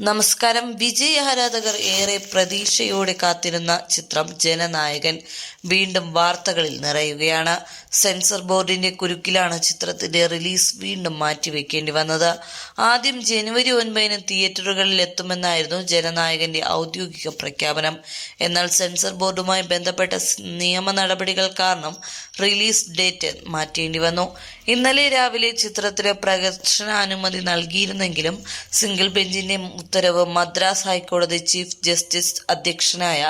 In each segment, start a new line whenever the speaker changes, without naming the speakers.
നമസ്കാരം. വിജയ് ആരാധകർ ഏറെ പ്രതീക്ഷയോടെ കാത്തിരുന്ന ചിത്രം ജനനായകൻ വീണ്ടും വാർത്തകളിൽ നിറയുകയാണ്. സെൻസർ ബോർഡിന്റെ കുരുക്കിലാണ് ചിത്രത്തിന്റെ റിലീസ് വീണ്ടും മാറ്റിവെക്കേണ്ടി വന്നത്. ആദ്യം ജനുവരി ഒൻപതിന് തിയേറ്ററുകളിൽ എത്തുമെന്നായിരുന്നു ജനനായകന്റെ ഔദ്യോഗിക പ്രഖ്യാപനം. എന്നാൽ സെൻസർ ബോർഡുമായി ബന്ധപ്പെട്ട നിയമ നടപടികൾ കാരണം റിലീസ് ഡേറ്റ് മാറ്റേണ്ടി വന്നു. ഇന്നലെ രാവിലെ ചിത്രത്തിന് പ്രദർശനാനുമതി നൽകിയിരുന്നെങ്കിലും സിംഗിൾ ബെഞ്ചിന്റെ ഉത്തരവ് മദ്രാസ് ഹൈക്കോടതി ചീഫ് ജസ്റ്റിസ് അധ്യക്ഷനായ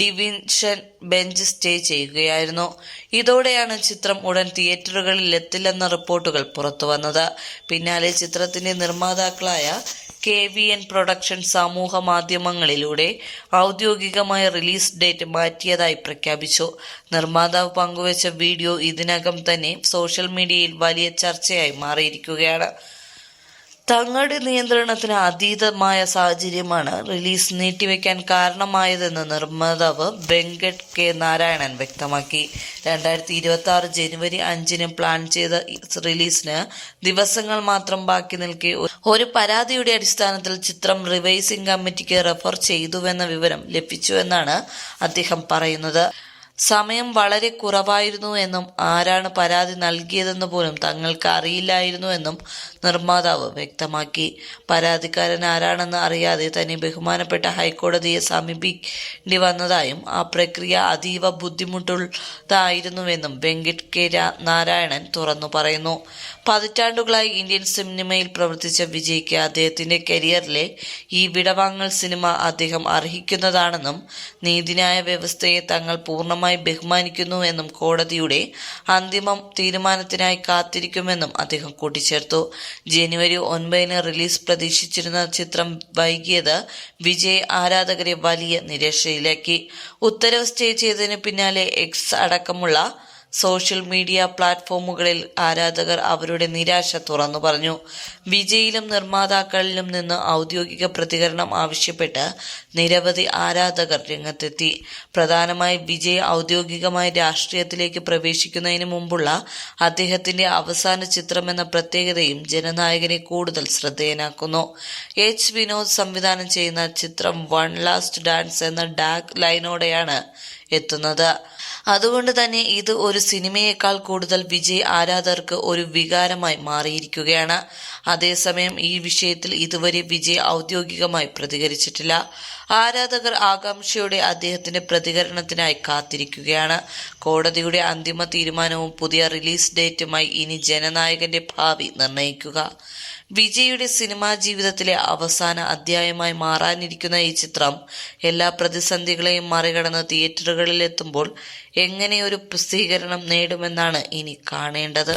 ഡിവിഷൻ ബെഞ്ച് സ്റ്റേ ചെയ്യുകയായിരുന്നു. ഇതോടെയാണ് ചിത്രം ഉടൻ തിയേറ്ററുകളിൽ എത്തില്ലെന്ന റിപ്പോർട്ടുകൾ പുറത്തുവന്നത് പിന്നാലെ ചിത്രത്തിന്റെ നിർമ്മാതാക്കളായ കെ വി എൻ പ്രൊഡക്ഷൻ സമൂഹ മാധ്യമങ്ങളിലൂടെ ഔദ്യോഗികമായ റിലീസ് ഡേറ്റ് മാറ്റിയതായി പ്രഖ്യാപിച്ചു. നിർമ്മാതാവ് പങ്കുവച്ച വീഡിയോ ഇതിനകം തന്നെ സോഷ്യൽ മീഡിയയിൽ വലിയ ചർച്ചയായി മാറിയിരിക്കുകയാണ്. തങ്ങളുടെ നിയന്ത്രണത്തിന് അതീതമായ സാഹചര്യമാണ് റിലീസ് നീട്ടിവെക്കാൻ കാരണമായതെന്ന് നിർമ്മാതാവ് വെങ്കട്ട് കെ നാരായണൻ വ്യക്തമാക്കി. രണ്ടായിരത്തി ഇരുപത്തി ആറ് ജനുവരി അഞ്ചിന് പ്ലാൻ ചെയ്ത റിലീസിന് ദിവസങ്ങൾ മാത്രം ബാക്കി നിൽക്കെ ഒരു പരാതിയുടെ അടിസ്ഥാനത്തിൽ ചിത്രം റിവൈസിംഗ് കമ്മിറ്റിക്ക് റെഫർ ചെയ്തുവെന്ന വിവരം ലഭിച്ചുവെന്നാണ് അദ്ദേഹം പറയുന്നത്. സമയം വളരെ കുറവായിരുന്നു എന്നും ആരാണ് പരാതി നൽകിയതെന്ന് പോലും തങ്ങൾക്ക് അറിയില്ലായിരുന്നു എന്നും നിർമ്മാതാവ് വ്യക്തമാക്കി. പരാതിക്കാരൻ ആരാണെന്ന് അറിയാതെ തന്നെ ബഹുമാനപ്പെട്ട ഹൈക്കോടതിയെ സമീപിക്കേണ്ടി വന്നതായും ആ പ്രക്രിയ അതീവ ബുദ്ധിമുട്ടുള്ളതായിരുന്നുവെന്നും വെങ്കിട്ട് കെ നാരായണൻ തുറന്നു പറയുന്നു. പതിറ്റാണ്ടുകളായി ഇന്ത്യൻ സിനിമയിൽ പ്രവർത്തിച്ച വിജയ്ക്ക് അദ്ദേഹത്തിന്റെ കരിയറിലെ ഈ വിടവാങ്ങൽ സിനിമ അദ്ദേഹം അർഹിക്കുന്നതാണെന്നും നീതിന്യായ വ്യവസ്ഥയെ തങ്ങൾ പൂർണമായി ബഹുമാനിക്കുന്നു എന്നും കോടതിയുടെ അന്തിമ തീരുമാനത്തിനായി കാത്തിരിക്കുമെന്നും അദ്ദേഹം കൂട്ടിച്ചേർത്തു. ജനുവരി ഒൻപതിന് റിലീസ് പ്രതീക്ഷിച്ചിരുന്ന ചിത്രം വൈകിയത് വിജയ് ആരാധകരെ വലിയ നിരാശയിലാക്കി. ഉത്തരവ് സ്റ്റേ ചെയ്തതിന് പിന്നാലെ എക്സ് അടക്കമുള്ള സോഷ്യൽ മീഡിയ പ്ലാറ്റ്ഫോമുകളിൽ ആരാധകർ അവരുടെ നിരാശ തുറന്നു പറഞ്ഞു. വിജയിലും നിർമ്മാതാക്കളിലും നിന്ന് ഔദ്യോഗിക പ്രതികരണം ആവശ്യപ്പെട്ട് നിരവധി ആരാധകർ രംഗത്തെത്തി. പ്രധാനമായും വിജയ് ഔദ്യോഗികമായി രാഷ്ട്രീയത്തിലേക്ക് പ്രവേശിക്കുന്നതിന് മുമ്പുള്ള അദ്ദേഹത്തിന്റെ അവസാന ചിത്രമെന്ന പ്രത്യേകതയും ജനനായകനെ കൂടുതൽ ശ്രദ്ധേയനാക്കുന്നു. എച്ച് വിനോദ് സംവിധാനം ചെയ്യുന്ന ചിത്രം വൺ ലാസ്റ്റ് ഡാൻസ് എന്ന ഡാഗ് ലൈനോടെയാണ് എത്തുന്നത്. അതുകൊണ്ട് തന്നെ ഇത് ഒരു സിനിമയേക്കാൾ കൂടുതൽ വിജയ് ആരാധകർക്ക് ഒരു വികാരമായി മാറിയിരിക്കുകയാണ്. അതേസമയം ഈ വിഷയത്തിൽ ഇതുവരെ വിജയ് ഔദ്യോഗികമായി പ്രതികരിച്ചിട്ടില്ല. ആരാധകർ ആകാംക്ഷയോടെ അദ്ദേഹത്തിന്റെ പ്രതികരണത്തിനായി കാത്തിരിക്കുകയാണ്. കോടതിയുടെ അന്തിമ തീരുമാനവും പുതിയ റിലീസ് ഡേറ്റുമായി ഇനി ജനനായകന്റെ ഭാവി നിർണയിക്കുക. വിജയുടെ സിനിമാ ജീവിതത്തിലെ അവസാന അധ്യായമായി മാറാനിരിക്കുന്ന ഈ ചിത്രം എല്ലാ പ്രതിസന്ധികളെയും മറികടന്ന് തിയേറ്ററുകളിലെത്തുമ്പോൾ എങ്ങനെയൊരു പ്രസിദ്ധീകരണം നേടുമെന്നാണ് ഇനി കാണേണ്ടത്.